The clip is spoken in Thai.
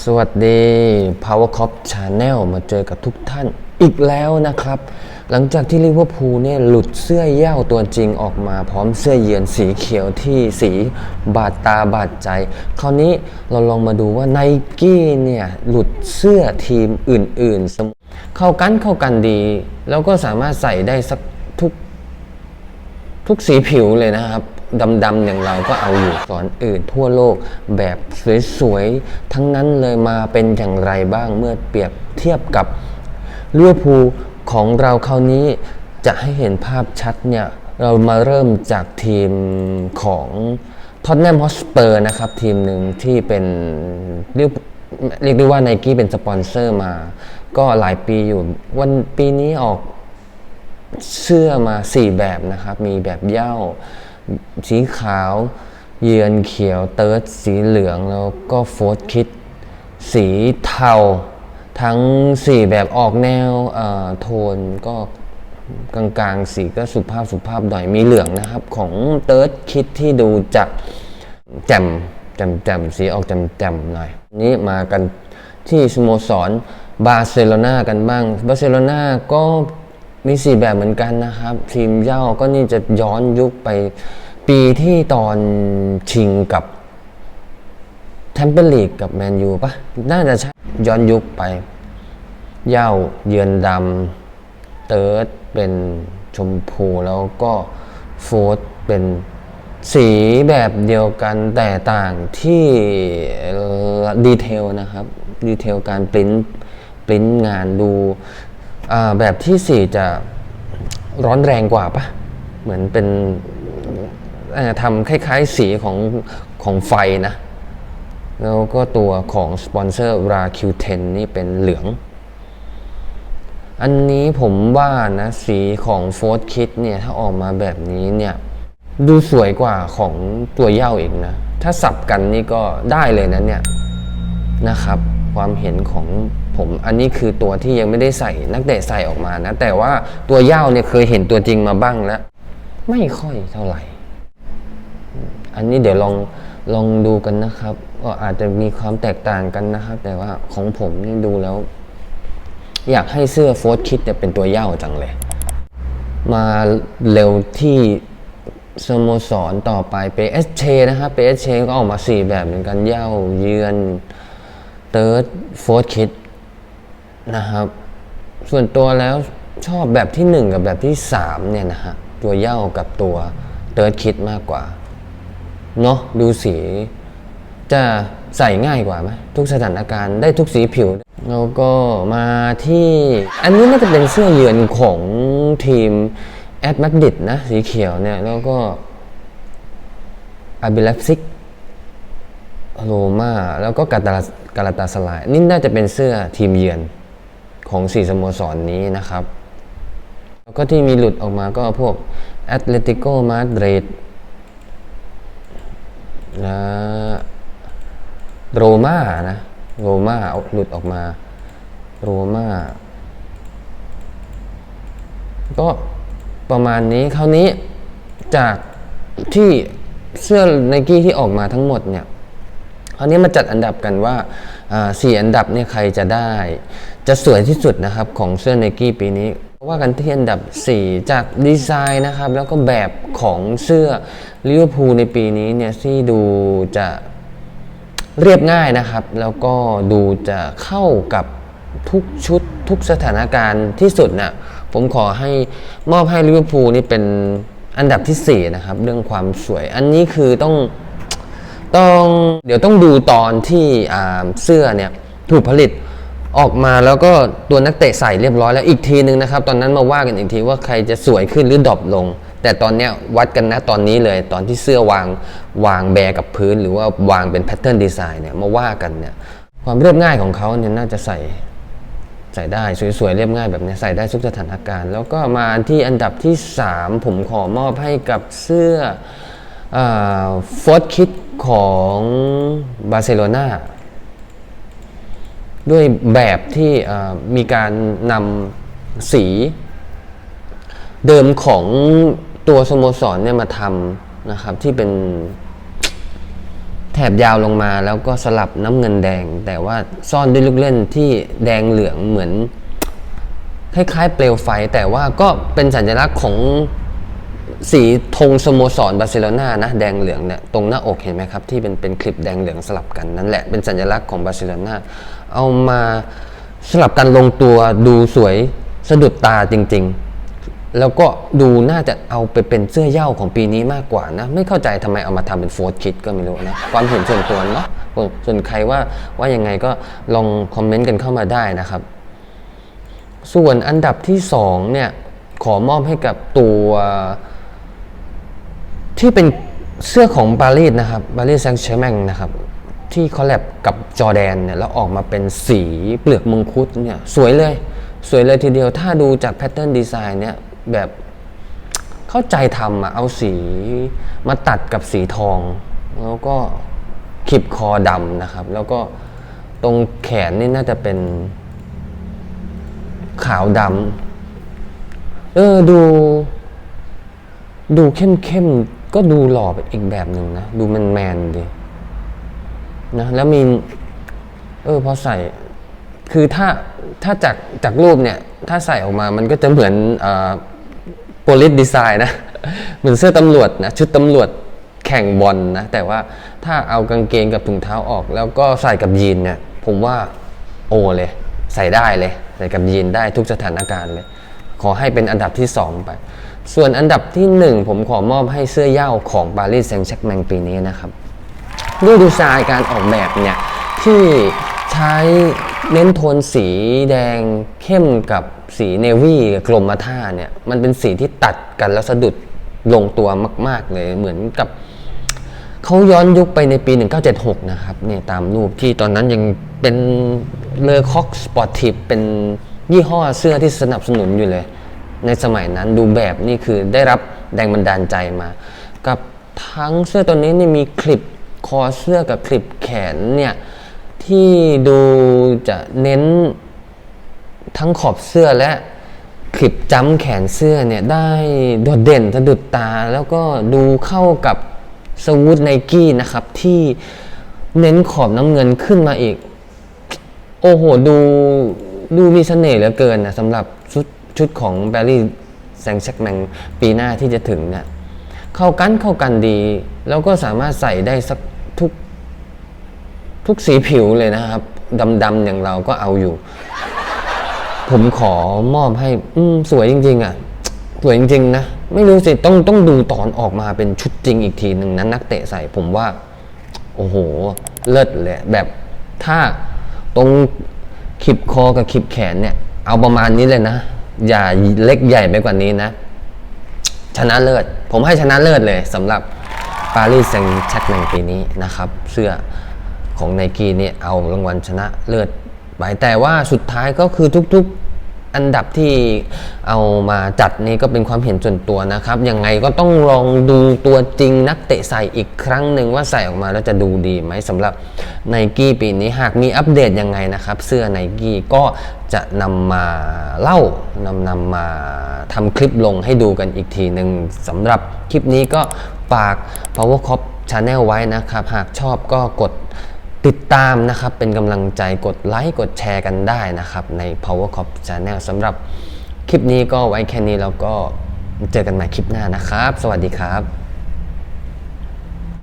สวัสดี Power Cop Channel มาเจอกับทุกท่านอีกแล้วนะครับ หลังจากที่ลิเวอร์พูลเนี่ยหลุดเสื้อเย้าตัวจริงออกมาพร้อมเสื้อเยือนสีเขียวที่สีบาดตาบาดใจ คราวนี้เราลองมาดูว่าไนกี้เนี่ยหลุดเสื้อทีมอื่นๆ เข้ากันเข้ากันดี แล้วก็สามารถใส่ได้สักทุกทุกสีผิวเลยนะครับ ดำๆอย่างเราก็เอาอยู่สอนอื่นทั่วโลกแบบสวยๆ ทั้งนั้นเลยมาเป็นอย่างไรบ้างเมื่อเปรียบเทียบกับเลือพูลของเราคราวนี้จะให้เห็นภาพชัดเนี่ย เรามาเริ่มจากทีมของท็อตแนมฮอสเปอร์นะครับ ทีมหนึ่งที่เป็นเรียกเรียกได้ว่าไนกี้เป็นสปอนเซอร์มา ก็หลายปีอยู่ วันปีนี้ออกเสื้อมา 4 แบบนะครับ มีแบบเย้า สีขาวเยือนเขียวเติร์ดสีเหลืองแล้วก็โฟร์คิด สีเทา ทั้ง 4 แบบออกแนวโทนก็กลางๆ สีก็สุภาพสุภาพหน่อยมีเหลืองนะครับ ของเติร์ดคิดที่ดูจากแจ่มแจ่มแจ่มสีออกแจ่มแจ่มหน่อย นี้มากันที่สโมสรบาร์เซโลนากันบ้างบาร์เซโลนาก็ มีสี่แบบเหมือนกันนะครับทีมเย้าก็นี่จะย้อนยุคไปปีที่ตอนชิงกับแทมเปอร์ลีกกับแมนยูปะน่าจะใช่ย้อนยุคไปเย้าเยือนดำเติร์ดเป็นชมพูแล้วก็โฟร์เป็นสีแบบเดียวกันแต่ต่างที่ดีเทลนะครับ ดีเทลการปริ้นปริ้นงานดู แบบที่สีจะร้อนแรงกว่าปะเหมือนเป็นทำคล้ายๆสีของของไฟนะ แล้วก็ตัวของสปอนเซอร์ RAQ10 นี่เป็นเหลือง อันนี้ผมว่านะ สีของโฟร์คิดเนี่ย ถ้าออกมาแบบนี้เนี่ย ดูสวยกว่าของตัวเหย้าอีกนะ ถ้าสับกันนี่ก็ได้เลยนะเนี่ยนะครับ ความเห็นของผมอันนี้คือตัวที่ยังไม่ได้ใส่นักเตะใส่ออกมานะ แต่ว่าตัวย้าเนี่ยเคยเห็นตัวจริงมาบ้างแล้ว ไม่ค่อยเท่าไหร่ อันนี้เดี๋ยวลองลองดูกันนะครับก็อาจจะมีความแตกต่างกันนะครับ แต่ว่าของผมนี่ดูแล้ว อยากให้เสื้อโฟร์คิดเนี่ยเป็นตัวย้าจังเลย มาเร็วที่สโมสรต่อไปเปเอสเชนะครับเปเอสเชก็ออกมาสี่แบบเหมือนกันเย้าเยือน เติร์ดโฟร์คิดนะครับ ส่วนตัวแล้วชอบแบบที่หนึ่งกับแบบที่สามเนี่ยนะฮะ ตัวเย้ากับตัวเติร์ดคิดมากกว่า เนาะดูสี จะใส่ง่ายกว่าไหมทุกสถานการณ์ได้ทุกสีผิว แล้วก็มาที่ อันนี้น่าจะเป็นเสื้อเยือนของทีมแอดมาดริดนะ สีเขียวเนี่ย แล้วก็อาบิเลฟซิก โรมาแล้วก็กาตากาลาตาสลายนี่น่าจะเป็นเสื้อทีมเยือนของสี่สโมสรนนี้นะครับ แล้วก็ที่มีหลุดออกมาก็พวกแอตเลติโกมาดริดนะโรม่านะโรม่าเอาหลุดออกมาโรม่าก็ประมาณนี้คราวนี้จากที่เสื้อไนกี้ที่ออกมาทั้งหมดเนี่ย ราวนี้มาจัดอันดับกันว่าสี่อันดับเนี่ยใครจะได้ จะสวยที่สุดนะครับของเสื้อไนกี้ปีนี้ว่ากันที่อันดับ 4 จากดีไซน์นะครับ แล้วก็แบบของเสื้อลิเวอร์พูลในปีนี้เนี่ยที่ดูจะเรียบง่ายนะครับ แล้วก็ดูจะเข้ากับทุกชุดทุกสถานการณ์ที่สุดนะ่ะผมขอให้มอบให้ลิเวอร์พูลนี่เป็นอันดับที่ 4 นะครับ เรื่องความสวยอันนี้คือต้อง ต้องเดี๋ยวต้องดูตอนที่เสื้อเนี่ยถูกผลิตออกมาแล้วก็ตัวนักเตะใส่เรียบร้อยแล้วอีกทีนึงนะครับ ตอนนั้นมาว่ากันอีกทีว่าใครจะสวยขึ้นหรือดรอปลง แต่ตอนเนี้ยวัดกันนะตอนนี้เลยตอนที่เสื้อวางวางแบกับพื้น หรือว่าวางเป็นแพทเทิร์นดีไซน์เนี่ยมาว่ากันเนี่ยความเรียบง่ายของเขาเนี่ยน่าจะใส่ใส่ได้สวยๆเรียบง่ายแบบนี้ใส่ได้ทุกสถานการณ์ แล้วก็มาที่อันดับที่ 3 ผมขอมอบให้กับเสื้อฟอร์ดคิด ของบาร์เซโลนาด้วยแบบที่มีการนำสีเดิมของตัวสโมสรเนี่ยมาทำนะครับที่เป็นแถบยาวลงมาแล้วก็สลับน้ำเงินแดง แต่ว่าซ่อนด้วยลูกเล่นที่แดงเหลืองเหมือน คล้ายๆ เปลวไฟ แต่ว่าก็เป็นสัญลักษณ์ของ สีธงสโมสรบาร์เซโลนานะแดงเหลืองเนี่ยตรงหน้าอกเห็นไหมครับที่เป็นเป็นคลิปแดงเหลืองสลับกันนั่นแหละเป็นสัญลักษณ์ของบาร์เซโลนาเอามาสลับกันลงตัวดูสวยสะดุดตาจริง ๆ แล้วก็ดูน่าจะเอาไปเป็นเสื้อเย้าของปีนี้มากกว่านะ ไม่เข้าใจทำไมเอามาทำเป็นโฟร์คิดก็ไม่รู้นะความเห็นส่วนตัวเนาะส่วนใครว่าว่ายังไงก็ลองคอมเมนต์กันเข้ามาได้นะครับ ส่วนอันดับที่สองเนี่ยขอมอบให้กับตัว ที่เป็นเสื้อของปารีสนะครับปารีสแซงต์แชร์แมงนะครับ ที่คอลแลบกับจอแดนเนี่ยแล้วออกมาเป็นสีเปลือกมังคุดเนี่ยสวยเลย สวยเลยทีเดียวถ้าดูจากแพทเทิร์นดีไซน์เนี่ยแบบเข้าใจทำอะเอาสีมาตัดกับสีทอง แล้วก็ขีบคอดำนะครับ แล้วก็ตรงแขนนี่น่าจะเป็นขาวดำเออดู ดูเข้มเข้ม ก็ดูหล่อไปอีกแบบหนึ่งนะ ดูแมนแมนดีนะแล้วมี เออพอใส่ คือถ้าถ้าจากจากรูปเนี่ย ถ้าใส่ออกมามันก็จะเหมือนโพลิสดีไซน์นะ เหมือนเสื้อตำรวจนะ ชุดตำรวจแข่งบอลนะ แต่ว่าถ้าเอากางเกงกับถุงเท้าออก แล้วก็ใส่กับยีนเนี่ย ผมว่าโอเลย ใส่ได้เลย ใส่กับยีนได้ทุกสถานการณ์เลย ขอให้เป็นอันดับที่2ไป ส่วนอันดับที่ 1 ผมขอมอบให้เสื้อเย้าของปารีสแซงต์แชร์แมงปีนี้นะครับ ด้วยดีไซน์การออกแบบเนี่ยที่ใช้เน้นโทนสีแดงเข้มกับสีเนวี่กลมมาท่าเนี่ยมันเป็นสีที่ตัดกันแล้วสะดุดลงตัวมาก ๆ เลยเหมือนกับเขาย้อนยุคไปในปี 1976 นะครับเนี่ยตามรูปที่ตอนนั้นยังเป็นเลอคอกสปอร์ตทีฟเป็นยี่ห้อเสื้อที่สนับสนุนอยู่เลย ในสมัยนั้นดูแบบนี่คือได้รับแรงบันดาลใจมา กับทั้งเสื้อตัวนี้นี่มีคลิปคอเสื้อกับคลิปแขนเนี่ยที่ดูจะเน้นทั้งขอบเสื้อและคลิปจ้ำแขนเสื้อเนี่ยได้โดดเด่นสะดุดตาแล้วก็ดูเข้ากับสวูดไนกี้นะครับที่เน้นขอบน้ำเงินขึ้นมาอีก โอ้โห ดูดูมีเสน่ห์เหลือเกินนะสำหรับชุด ชุดของแบรี่แซงแชกแมงปีหน้าที่จะถึงเนี่ยเข้ากันเข้ากันดี แล้วก็สามารถใส่ได้สักทุก ทุกสีผิวเลยนะครับดำๆอย่างเราก็เอาอยู่ ผมขอมอบให้ อืสวยจริง ๆ อะ สวยจริง ๆ นะ ไม่รู้สิ ต้องต้องดูตอนออกมาเป็นชุดจริงอีกทีหนึ่งนั้นนักเตะใส่ผมว่า โอ้โห เลิศเลยแบบถ้าตรงขีบคอกับขีบแขนเนี่ย เอาประมาณนี้เลยนะ อย่าเล็กใหญ่ไปกว่านี้นะ ชนะเลิศ ผมให้ชนะเลิศเลยสำหรับปารีสแซงต์แชร์แมงปีนี้นะครับ เสื้อของไนกี้นี่เอารางวัลชนะเลิศไปแต่ว่าสุดท้ายก็คือทุกๆอันดับที่เอามาจัดนี่ก็เป็นความเห็นส่วนตัวนะครับ ยังไงก็ต้องลองดูตัวจริงนักเตะใส่อีกครั้งหนึ่งว่าใส่ออกมาแล้วจะดูดีไหมสำหรับไนกี้ปีนี้หากมีอัปเดตยังไงนะครับ เสื้อไนกี้ก็ จะนำมาเล่านำนำมาทำคลิปลงให้ดูกันอีกทีหนึ่งสำหรับคลิปนี้ก็ฝาก Power Cop Channel ไว้นะครับ หากชอบก็กดติดตามนะครับ เป็นกำลังใจกดไลค์กดแชร์กันได้นะครับ ใน Power Cop Channel สำหรับคลิปนี้ก็ไว้แค่นี้แล้วก็เจอกันใหม่คลิปหน้านะครับ สวัสดีครับ